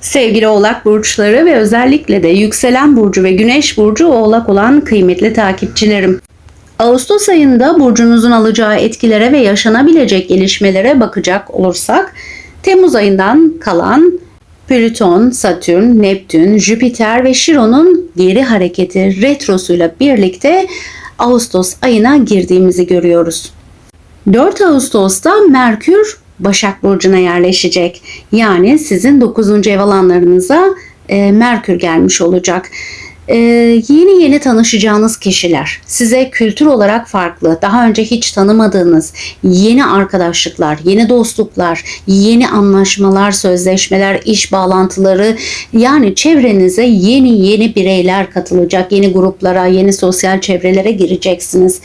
Sevgili Oğlak burçları ve özellikle de yükselen burcu ve güneş burcu Oğlak olan kıymetli takipçilerim. Ağustos ayında burcunuzun alacağı etkilere ve yaşanabilecek gelişmelere bakacak olursak Temmuz ayından kalan Plüton, Satürn, Neptün, Jüpiter ve Şiron'un geri hareketi retrosuyla birlikte Ağustos ayına girdiğimizi görüyoruz. 4 Ağustos'ta Merkür Başak Burcu'na yerleşecek. Yani sizin 9. ev alanlarınıza e, Merkür gelmiş olacak. E, yeni yeni tanışacağınız kişiler, size kültür olarak farklı, daha önce hiç tanımadığınız yeni arkadaşlıklar, yeni dostluklar, yeni anlaşmalar, sözleşmeler, iş bağlantıları yani çevrenize yeni yeni bireyler katılacak, yeni gruplara, yeni sosyal çevrelere gireceksiniz.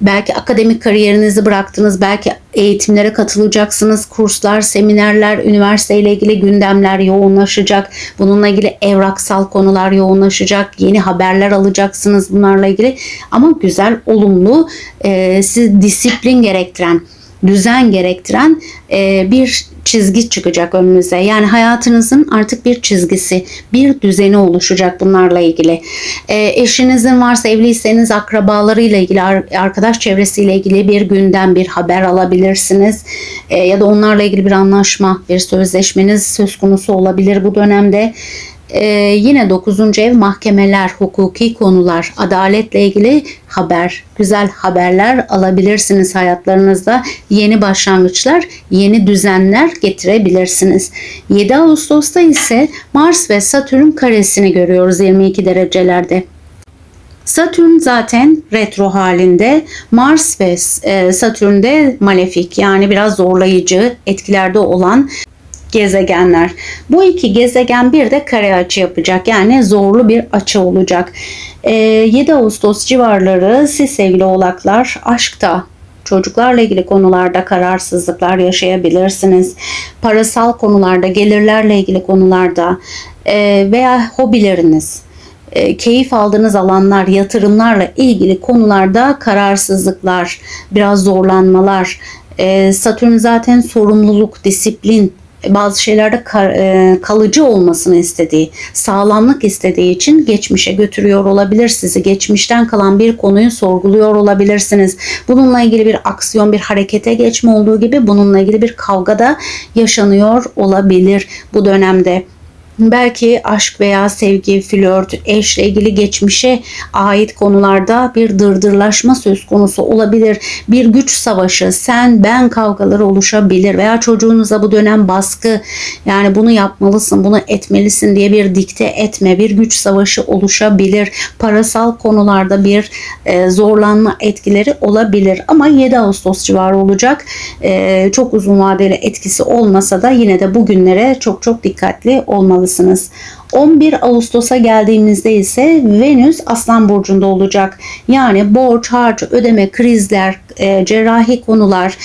Belki akademik kariyerinizi bıraktınız, belki eğitimlere katılacaksınız. Kurslar, seminerler, üniversiteyle ilgili gündemler yoğunlaşacak. Bununla ilgili evraksal konular yoğunlaşacak. Yeni haberler alacaksınız bunlarla ilgili. Ama güzel, olumlu, e, siz disiplin gerektiren, düzen gerektiren e, bir çizgi çıkacak önünüze. Yani hayatınızın artık bir çizgisi, bir düzeni oluşacak bunlarla ilgili. E, eşinizin varsa evliyseniz akrabalarıyla ilgili, arkadaş çevresiyle ilgili bir gündem, bir haber alabilirsiniz. E, ya da onlarla ilgili bir anlaşma, bir sözleşmeniz söz konusu olabilir bu dönemde. Ee, yine 9. ev mahkemeler, hukuki konular, adaletle ilgili haber, güzel haberler alabilirsiniz hayatlarınızda. Yeni başlangıçlar, yeni düzenler getirebilirsiniz. 7 Ağustos'ta ise Mars ve Satürn karesini görüyoruz 22 derecelerde. Satürn zaten retro halinde. Mars ve e, Satürn de malefik yani biraz zorlayıcı etkilerde olan gezegenler. Bu iki gezegen bir de kare açı yapacak. Yani zorlu bir açı olacak. E, 7 Ağustos civarları siz sevgili oğlaklar aşkta çocuklarla ilgili konularda kararsızlıklar yaşayabilirsiniz. Parasal konularda, gelirlerle ilgili konularda e, veya hobileriniz, e, keyif aldığınız alanlar, yatırımlarla ilgili konularda kararsızlıklar, biraz zorlanmalar. E, Satürn zaten sorumluluk, disiplin bazı şeylerde e, kalıcı olmasını istediği, sağlamlık istediği için geçmişe götürüyor olabilir sizi. Geçmişten kalan bir konuyu sorguluyor olabilirsiniz. Bununla ilgili bir aksiyon, bir harekete geçme olduğu gibi bununla ilgili bir kavga da yaşanıyor olabilir bu dönemde. Belki aşk veya sevgi, flört, eşle ilgili geçmişe ait konularda bir dırdırlaşma söz konusu olabilir. Bir güç savaşı, sen ben kavgaları oluşabilir veya çocuğunuza bu dönem baskı yani bunu yapmalısın, bunu etmelisin diye bir dikte etme, bir güç savaşı oluşabilir. Parasal konularda bir e, zorlanma etkileri olabilir ama 7 Ağustos civarı olacak. E, çok uzun vadeli etkisi olmasa da yine de bugünlere çok çok dikkatli olmalısınız olmalısınız. 11 Ağustos'a geldiğimizde ise Venüs Aslan Burcu'nda olacak. Yani borç, harç, ödeme, krizler, e, cerrahi konular,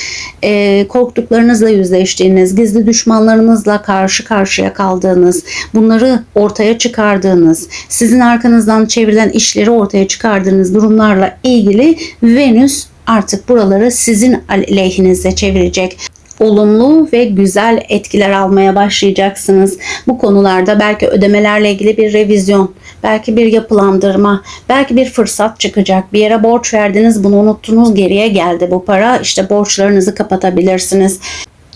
e, korktuklarınızla yüzleştiğiniz, gizli düşmanlarınızla karşı karşıya kaldığınız, bunları ortaya çıkardığınız, sizin arkanızdan çevrilen işleri ortaya çıkardığınız durumlarla ilgili Venüs artık buraları sizin aleyhinize çevirecek olumlu ve güzel etkiler almaya başlayacaksınız. Bu konularda belki ödemelerle ilgili bir revizyon, belki bir yapılandırma, belki bir fırsat çıkacak. Bir yere borç verdiniz, bunu unuttunuz, geriye geldi bu para. İşte borçlarınızı kapatabilirsiniz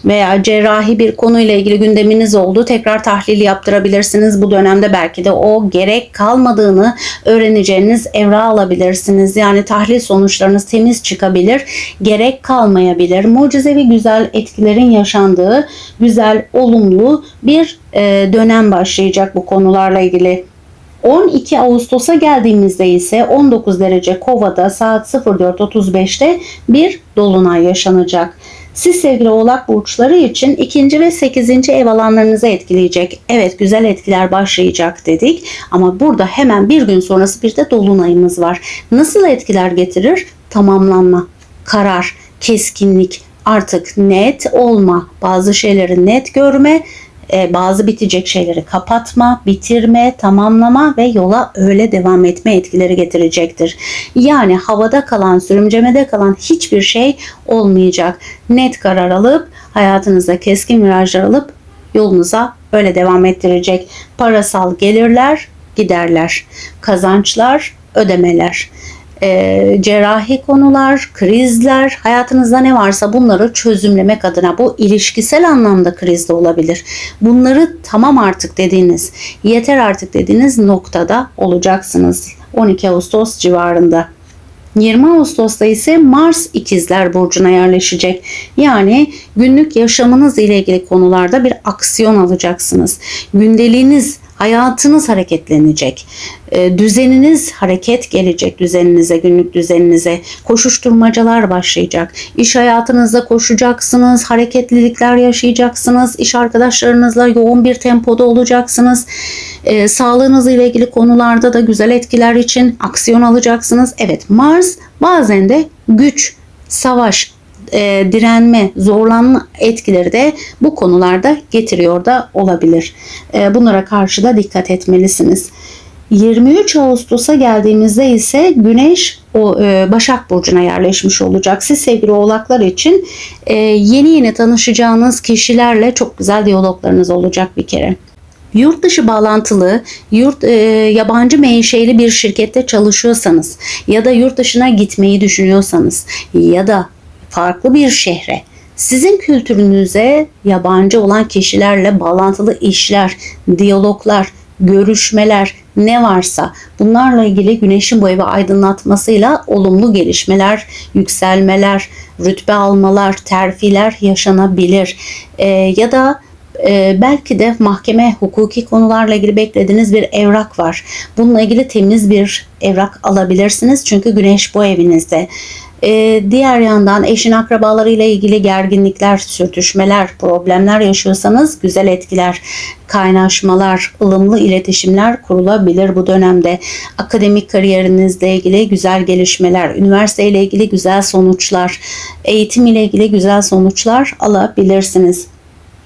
veya cerrahi bir konuyla ilgili gündeminiz oldu. Tekrar tahlil yaptırabilirsiniz. Bu dönemde belki de o gerek kalmadığını öğreneceğiniz evra alabilirsiniz. Yani tahlil sonuçlarınız temiz çıkabilir. Gerek kalmayabilir. Mucizevi güzel etkilerin yaşandığı güzel, olumlu bir e, dönem başlayacak bu konularla ilgili. 12 Ağustos'a geldiğimizde ise 19 derece Kova'da saat 04.35'te bir dolunay yaşanacak. Siz sevgili oğlak burçları için ikinci ve sekizinci ev alanlarınızı etkileyecek. Evet güzel etkiler başlayacak dedik ama burada hemen bir gün sonrası bir de dolunayımız var. Nasıl etkiler getirir? Tamamlanma, karar, keskinlik, artık net olma, bazı şeyleri net görme e, bazı bitecek şeyleri kapatma, bitirme, tamamlama ve yola öyle devam etme etkileri getirecektir. Yani havada kalan, sürümcemede kalan hiçbir şey olmayacak. Net karar alıp hayatınızda keskin virajlar alıp yolunuza öyle devam ettirecek. Parasal gelirler, giderler. Kazançlar, ödemeler. E, cerrahi konular, krizler, hayatınızda ne varsa bunları çözümlemek adına bu ilişkisel anlamda kriz de olabilir. Bunları tamam artık dediğiniz, yeter artık dediğiniz noktada olacaksınız 12 Ağustos civarında. 20 Ağustos'ta ise Mars ikizler burcuna yerleşecek. Yani günlük yaşamınız ile ilgili konularda bir aksiyon alacaksınız. Gündeliğiniz, hayatınız hareketlenecek. E, düzeniniz hareket gelecek düzeninize, günlük düzeninize. Koşuşturmacalar başlayacak. İş hayatınızda koşacaksınız, hareketlilikler yaşayacaksınız. İş arkadaşlarınızla yoğun bir tempoda olacaksınız. E, sağlığınızla ilgili konularda da güzel etkiler için aksiyon alacaksınız. Evet Mars bazen de güç, savaş, e, direnme, zorlanma etkileri de bu konularda getiriyor da olabilir. E, bunlara karşı da dikkat etmelisiniz. 23 Ağustos'a geldiğimizde ise Güneş o e, Başak Burcu'na yerleşmiş olacak. Siz sevgili oğlaklar için e, yeni yeni tanışacağınız kişilerle çok güzel diyaloglarınız olacak bir kere. Yurt dışı bağlantılı, yurt e, yabancı menşeli bir şirkette çalışıyorsanız ya da yurt dışına gitmeyi düşünüyorsanız ya da farklı bir şehre sizin kültürünüze yabancı olan kişilerle bağlantılı işler, diyaloglar, görüşmeler ne varsa bunlarla ilgili güneşin bu evi aydınlatmasıyla olumlu gelişmeler, yükselmeler, rütbe almalar, terfiler yaşanabilir. Ee, ya da e, belki de mahkeme hukuki konularla ilgili beklediğiniz bir evrak var. Bununla ilgili temiz bir evrak alabilirsiniz çünkü güneş bu evinizde. Ee, diğer yandan eşin akrabalarıyla ilgili gerginlikler, sürtüşmeler, problemler yaşıyorsanız güzel etkiler, kaynaşmalar, ılımlı iletişimler kurulabilir bu dönemde. Akademik kariyerinizle ilgili güzel gelişmeler, üniversite ile ilgili güzel sonuçlar, eğitim ile ilgili güzel sonuçlar alabilirsiniz.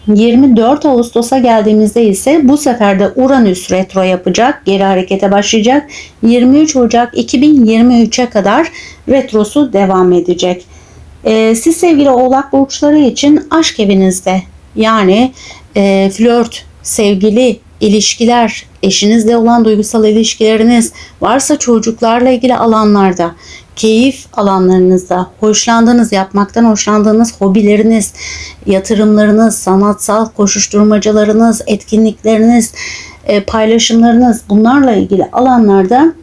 24 Ağustos'a geldiğimizde ise bu sefer de Uranüs retro yapacak, geri harekete başlayacak. 23 Ocak 2023'e kadar retrosu devam edecek. Ee, siz sevgili oğlak burçları için aşk evinizde yani e, flört, sevgili, ilişkiler, eşinizle olan duygusal ilişkileriniz, varsa çocuklarla ilgili alanlarda, keyif alanlarınızda, hoşlandığınız, yapmaktan hoşlandığınız hobileriniz, yatırımlarınız, sanatsal koşuşturmacalarınız, etkinlikleriniz, e, paylaşımlarınız bunlarla ilgili alanlarda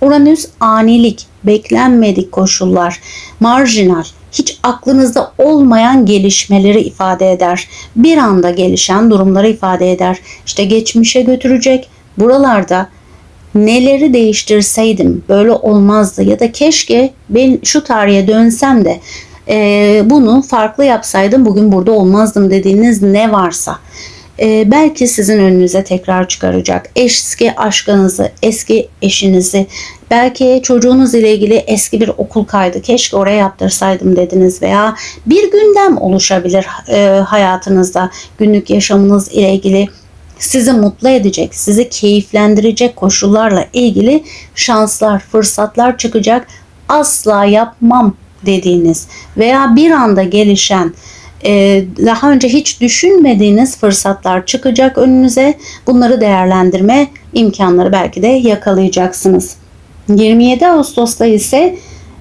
Uranüs anilik, beklenmedik koşullar, marjinal, hiç aklınızda olmayan gelişmeleri ifade eder. Bir anda gelişen durumları ifade eder. İşte geçmişe götürecek. Buralarda neleri değiştirseydim böyle olmazdı ya da keşke ben şu tarihe dönsem de e, bunu farklı yapsaydım bugün burada olmazdım dediğiniz ne varsa e, belki sizin önünüze tekrar çıkaracak. Eski aşkınızı, eski eşinizi, belki çocuğunuz ile ilgili eski bir okul kaydı keşke oraya yaptırsaydım dediniz veya bir gündem oluşabilir e, hayatınızda günlük yaşamınız ile ilgili sizi mutlu edecek, sizi keyiflendirecek koşullarla ilgili şanslar, fırsatlar çıkacak. Asla yapmam dediğiniz veya bir anda gelişen e, daha önce hiç düşünmediğiniz fırsatlar çıkacak önünüze. Bunları değerlendirme imkanları belki de yakalayacaksınız. 27 Ağustos'ta ise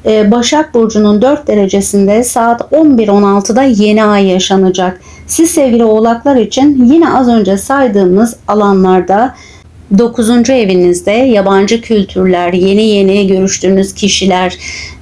Başak Burcu'nun 4 derecesinde saat 11.16'da yeni ay yaşanacak. Siz sevgili oğlaklar için yine az önce saydığımız alanlarda 9. evinizde yabancı kültürler, yeni yeni görüştüğünüz kişiler,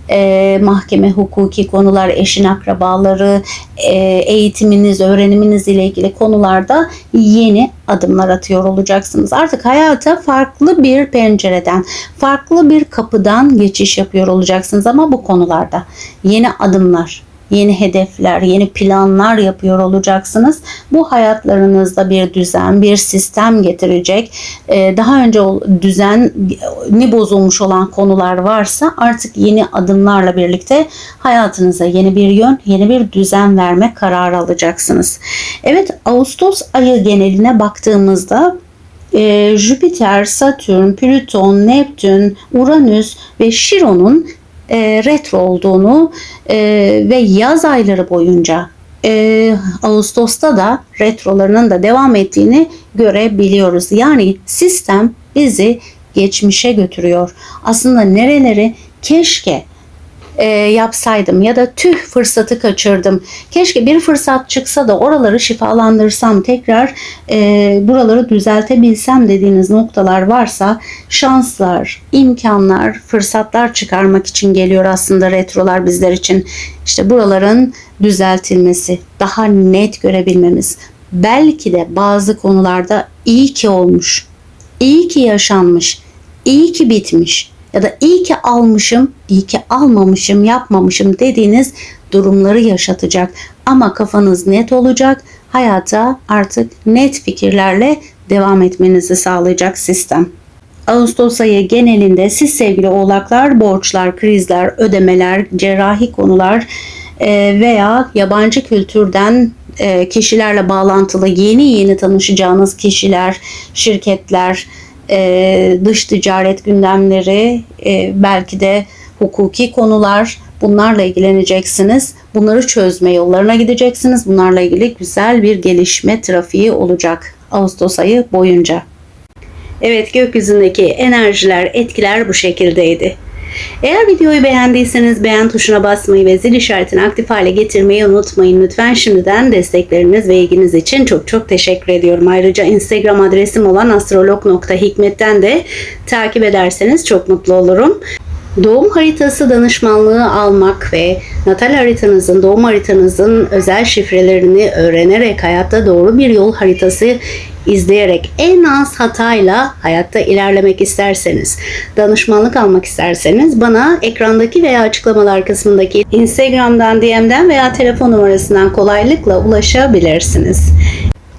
e, mahkeme hukuki konular, eşin akrabaları, e, eğitiminiz, öğreniminiz ile ilgili konularda yeni adımlar atıyor olacaksınız. Artık hayata farklı bir pencereden, farklı bir kapıdan geçiş yapıyor olacaksınız ama bu konularda yeni adımlar, yeni hedefler, yeni planlar yapıyor olacaksınız. Bu hayatlarınızda bir düzen, bir sistem getirecek. Ee, daha önce düzeni bozulmuş olan konular varsa artık yeni adımlarla birlikte hayatınıza yeni bir yön, yeni bir düzen verme kararı alacaksınız. Evet, Ağustos ayı geneline baktığımızda e, Jüpiter, Satürn, Plüton, Neptün, Uranüs ve Şiron'un e, retro olduğunu e, ve yaz ayları boyunca e, Ağustos'ta da retrolarının da devam ettiğini görebiliyoruz. Yani sistem bizi geçmişe götürüyor. Aslında nereleri keşke e, yapsaydım ya da tüh fırsatı kaçırdım. Keşke bir fırsat çıksa da oraları şifalandırsam tekrar e, buraları düzeltebilsem dediğiniz noktalar varsa şanslar, imkanlar, fırsatlar çıkarmak için geliyor aslında retrolar bizler için. İşte buraların düzeltilmesi, daha net görebilmemiz. Belki de bazı konularda iyi ki olmuş, iyi ki yaşanmış, iyi ki bitmiş ya da iyi ki almışım, iyi ki almamışım, yapmamışım dediğiniz durumları yaşatacak. Ama kafanız net olacak. Hayata artık net fikirlerle devam etmenizi sağlayacak sistem. Ağustos ayı genelinde siz sevgili oğlaklar borçlar, krizler, ödemeler, cerrahi konular e, veya yabancı kültürden e, kişilerle bağlantılı yeni yeni tanışacağınız kişiler, şirketler, e, dış ticaret gündemleri, e, belki de hukuki konular bunlarla ilgileneceksiniz. Bunları çözme yollarına gideceksiniz. Bunlarla ilgili güzel bir gelişme trafiği olacak Ağustos ayı boyunca. Evet gökyüzündeki enerjiler, etkiler bu şekildeydi. Eğer videoyu beğendiyseniz beğen tuşuna basmayı ve zil işaretini aktif hale getirmeyi unutmayın. Lütfen şimdiden destekleriniz ve ilginiz için çok çok teşekkür ediyorum. Ayrıca Instagram adresim olan astrolog.hikmet'ten de takip ederseniz çok mutlu olurum. Doğum haritası danışmanlığı almak ve natal haritanızın, doğum haritanızın özel şifrelerini öğrenerek hayatta doğru bir yol haritası izleyerek en az hatayla hayatta ilerlemek isterseniz, danışmanlık almak isterseniz bana ekrandaki veya açıklamalar kısmındaki Instagram'dan, DM'den veya telefon numarasından kolaylıkla ulaşabilirsiniz.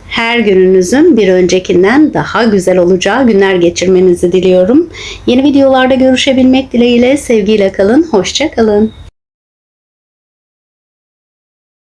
Her gününüzün bir öncekinden daha güzel olacağı günler geçirmenizi diliyorum. Yeni videolarda görüşebilmek dileğiyle sevgiyle kalın, hoşça kalın.